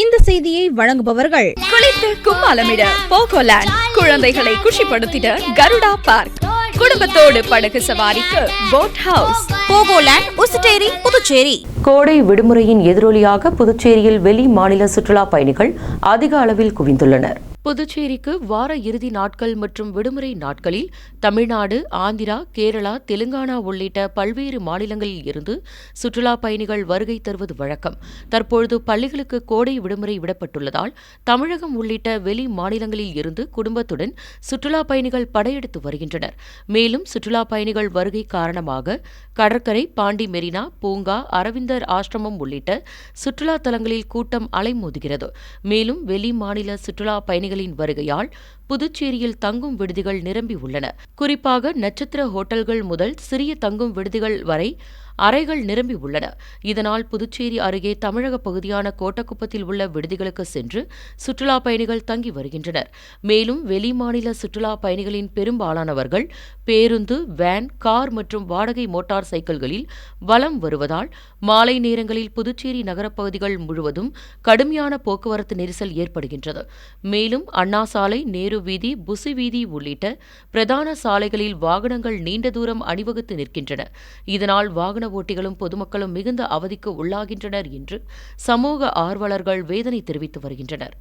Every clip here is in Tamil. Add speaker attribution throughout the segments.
Speaker 1: இந்த செய்தியை வழங்குபவர்கள்
Speaker 2: குளித்து கும்மாலமிட போகோலேண்ட் குழந்தைகளை குஷிப்படுத்திட கருடா பார்க். குடும்பத்தோடு படகு சவாரிக்கு போட் ஹவுஸ்
Speaker 1: போகோலேண்ட் உசுட்டேரி புதுச்சேரி.
Speaker 3: கோடை விடுமுறையின் எதிரொலியாக புதுச்சேரியில் வெளி மாநில சுற்றுலா பயணிகள் அதிக அளவில் குவிந்துள்ளனர். புதுச்சேரிக்கு வார இறுதி நாட்கள் மற்றும் விடுமுறை நாட்களில் தமிழ்நாடு ஆந்திரா கேரளா தெலுங்கானா உள்ளிட்ட பல்வேறு மாநிலங்களில் இருந்து சுற்றுலா பயணிகள் வருகை தருவது வழக்கம். தற்பொழுது பள்ளிகளுக்கு கோடை விடுமுறை விடப்பட்டுள்ளதால் தமிழகம் உள்ளிட்ட வெளி மாநிலங்களில் இருந்து குடும்பத்துடன் சுற்றுலா பயணிகள் படையெடுத்து வருகின்றனர். மேலும் சுற்றுலா பயணிகள் வருகை காரணமாக கடற்கரை பாண்டி மெரினா பூங்கா அரவிந்தர் ஆசிரமம் உள்ளிட்ட சுற்றுலா தலங்களில் கூட்டம் அலைமோதுகிறது. மேலும் வெளி மாநில சுற்றுலா பயணிகள் பயணிகளின் வருகையால் புதுச்சேரியில் தங்கும் விடுதிகள் நிரம்பி உள்ளன. குறிப்பாக நட்சத்திர ஹோட்டல்கள் முதல் சிறிய தங்கும் விடுதிகள் வரை அறைகள் நிரம்பி உள்ளன. இதனால் புதுச்சேரி அருகே தமிழக பகுதியான கோட்டக்குப்பத்தில் உள்ள விடுதிகளுக்கு சென்று சுற்றுலா பயணிகள் தங்கி வருகின்றனர். மேலும் வெளிமாநில சுற்றுலா பயணிகளின் பெரும்பாலானவர்கள் பேருந்து வேன் கார் மற்றும் வாடகை மோட்டார் சைக்கிள்களில் வலம் வருவதால் மாலை நேரங்களில் புதுச்சேரி நகரப்பகுதிகள் முழுவதும் கடுமையான போக்குவரத்து நெரிசல் ஏற்படுகின்றது. மேலும் அண்ணா சாலை நேரு வீதி புசி வீதி உள்ளிட்ட பிரதான சாலைகளில் வாகனங்கள் நீண்ட தூரம் அணிவகுத்து நிற்கின்றன. இதனால் வாகன ஓட்டிகளும் பொதுமக்களும் மிகுந்த அவதிக்கு உள்ளாகின்றனர் என்று சமூக ஆர்வலர்கள் வேதனை தெரிவித்து வருகின்றனர்.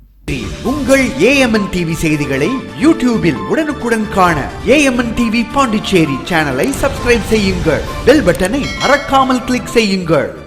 Speaker 4: உங்கள் ஏஎம்என் டிவி செய்திகளை யூடியூபில் உடனுக்குடன் காண ஏஎம்என் டிவி பாண்டிச்சேரி சேனலை சப்ஸ்கிரைப் செய்யுங்கள். பெல் பட்டனை மறக்காமல் கிளிக் செய்யுங்கள்.